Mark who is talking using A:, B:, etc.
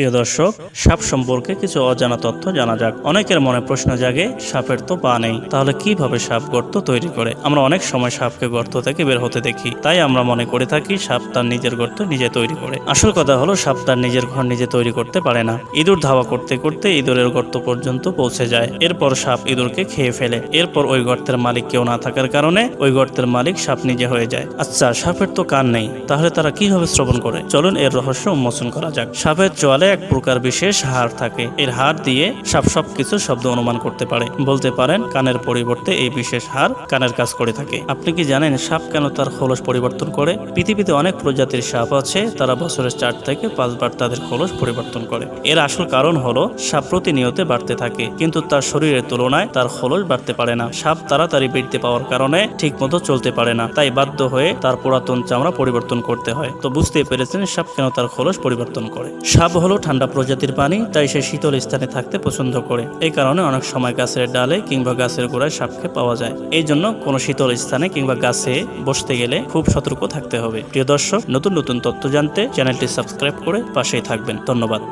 A: প্রিয় দর্শক, সাপ সম্পর্কে কিছু অজানা তথ্য জানা যাক। অনেকের মনে প্রশ্ন জাগে, সাপের তো পা নেই, তাহলে কীভাবে সাপ গর্ত তৈরি করে? আমরা অনেক সময় সাপকে গর্ত থেকে বের হতে দেখি, তাই আমরা মনে করে থাকি সাপ তার নিজের গর্ত নিজে তৈরি করে। আসল কথা হলো, সাপ তার নিজের ঘর নিজে তৈরি করতে পারে না। ইঁদুর ধাওয়া করতে করতে ইঁদুরের গর্ত পর্যন্ত পৌঁছে যায়। এরপর সাপ ইঁদুরকে খেয়ে ফেলে। এরপর ওই গর্তের মালিক কেউ না থাকার কারণে ওই গর্তের মালিক সাপ নিজে হয়ে যায়। আচ্ছা সাপের তো কান নেই, তাহলে তারা কীভাবে শ্রবণ করে? চলুন এর রহস্য উন্মোচন করা যাক। সাপের চোয়ালে এক প্রকার বিশেষ হাড় থাকে। এর হাড় দিয়ে সাপ সবকিছু শব্দ অনুমান করতে পারে। বলতে পারেন, কানের পরিবর্তে এই বিশেষ হাড় কানের কাজ করে থাকে। আপনি কি জানেন, সাপ কেন তার খোলস পরিবর্তন করে? পৃথিবীতে অনেক প্রজাতির সাপ আছে, তারা বছরের চার থেকে পাঁচবার তাদের খোলস পরিবর্তন করে। এর আসল কারণ হলো, সাপ প্রতিনিয়ত বাড়তে থাকে, কিন্তু তার শরীরের তুলনায় তার খোলস বাড়তে পারে না। সাপ তাড়াতাড়ি বৃদ্ধি পাওয়ার কারণে ঠিক মতো চলতে পারে না, তাই বাধ্য হয়ে তার পুরাতন চামড়া পরিবর্তন করতে হয়। তো বুঝতেই পেরেছেন, সাপ কেন তার খোলস পরিবর্তন করে। সাপ হলো ঠান্ডা প্রজাতির প্রাণী তাই সে শীতল স্থানে থাকতে পছন্দ করে। এই কারণে অনেক সময় গাছের ডালে কিংবা গাছের গোড়ায় সাপকে পাওয়া যায়। এই জন্য কোনো শীতল স্থানে কিংবা গাছে বসতে গেলে খুব সতর্ক থাকতে হবে। প্রিয় দর্শক, নতুন নতুন তথ্য জানতে চ্যানেলটি সাবস্ক্রাইব করে পাশেই থাকবেন। ধন্যবাদ।